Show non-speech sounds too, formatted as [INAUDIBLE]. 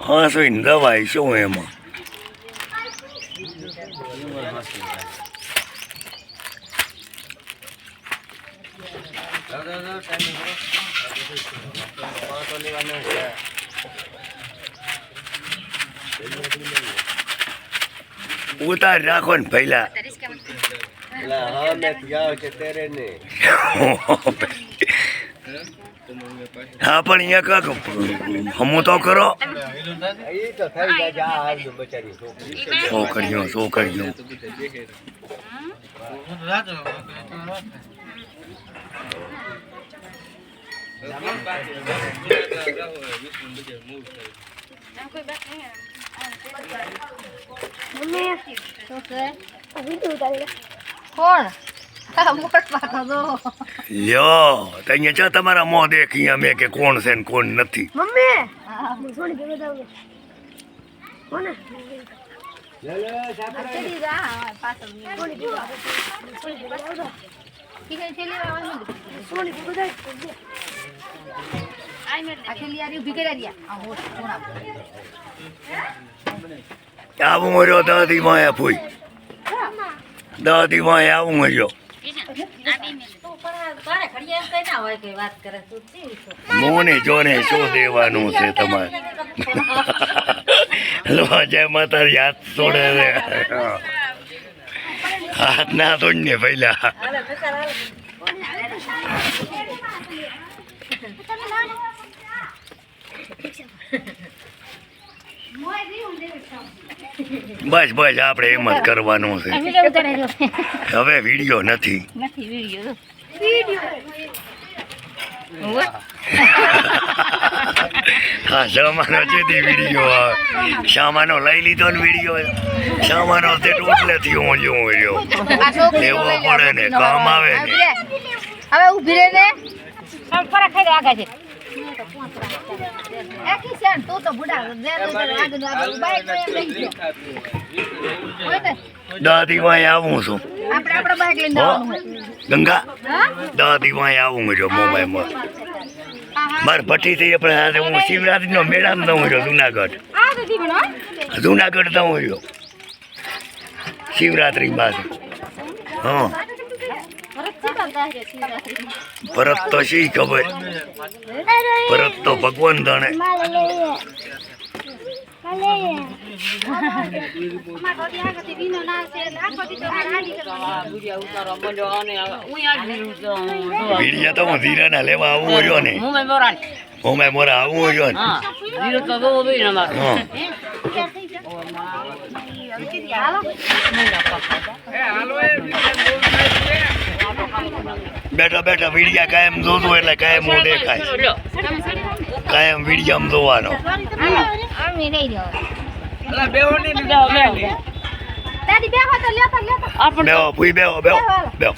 હા શું દવાઈ શું એમાં? ઉતાર રાખો ને પહેલા હા મેં છે તેરે ને [LAUGHS] હા પણ અહીંયા કાક હમું તો કરો એ તો થઈ જાય છે આ હાલ બચારી છોકરી છોકરીઓ છોકરીઓ કોણ મોટ પાકો જો લ્યો તો અહીંયા ચા તમારા મોં દેખી મેં કે કોણ છે ને કોણ નથી. મમ્મી! રહ્યા. આવું મળ્યો દાદી માં ફૂઈ. દાદી માં આવું મળ્યો મોને જોને શું દેવાનું છે તમારે? જય માતા યાદ છોડે રે હાથ ના તોડ ને પહેલા બસ બસ આપણે એમ જ કરવાનું છે. હવે વીડિયો નથી. નથી હા સામાનો છે તે વીડિયો સામાનો લઈ લીધો ને વીડિયો. સામાનો તે ટોટલેથી હું જો રહ્યો. લેવો પડે ને કામ આવે ને. હવે ઊભી રહે ને. ફરક આગળ છે. તું તો બુડા જે તો આગળ આગળ બાઈક તો લઈ ગયો. દાદી વાય આવું છું. આપણે આપણે બાઈક લઈને જવાનું ગંગા? દાદી વાય આવું રહ્યો મુંબઈમાં માર ભઠ્ઠી થઈ આપણે સાથે હું શિવરાત્રીનો મેળામાં દઉં છું જુનાગઢ. જુનાગઢ દઉં છું. શિવરાત્રી પાસે હા ફરક છે કરતા છે શિવરાત્રી ભરત તો શી ખબર? ભરત તો ભગવાન જાણે. વીડિયા તો હું લેવા આવું રહ્યો ને. હું મોરા આવું રહ્યો ને. હા. બેઠા બેઠા વીડિયા કાયમ જોતું એટલે કાયમ હું દેખાય. કાયમ વીડિયામાં જોવાનો. બેહો બેહો બેહો.